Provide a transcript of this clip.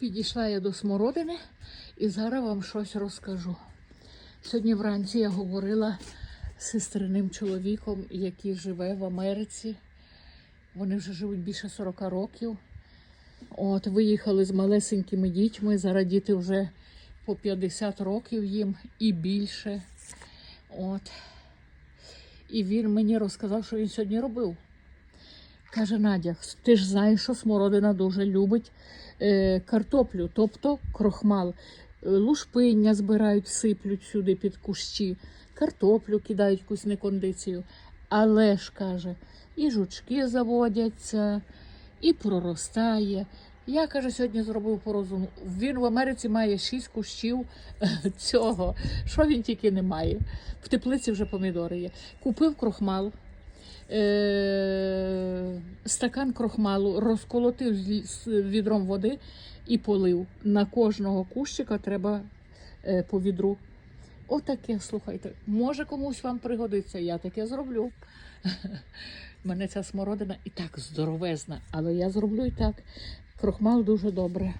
Підійшла я до смородини і зараз вам щось розкажу. Сьогодні вранці я говорила з сестриним чоловіком, який живе в Америці. Вони вже живуть більше 40 років. От, виїхали з малесенькими дітьми. Зараз діти вже по 50 років їм і більше. От. І він мені розказав, що він сьогодні робив. Каже Надя, ти ж знаєш, що смородина дуже любить е, картоплю, тобто крохмал. Е, Лушпиння збирають, сиплють сюди під кущі, картоплю кидають якусь некондицію. Але ж каже, і жучки заводяться, і проростає. Я каже, сьогодні зробив по розуму. Він в Америці має шість кущів е, цього. Що він тільки не має. В теплиці вже помідори є. Купив крохмал, е- стакан крохмалу, розколотив з- відром води і полив. На кожного кущика треба е, по відру. Отаке, слухайте, може комусь вам пригодиться, я таке зроблю. Мене ця смородина і так здоровезна, але я зроблю і так. Крохмал дуже добре.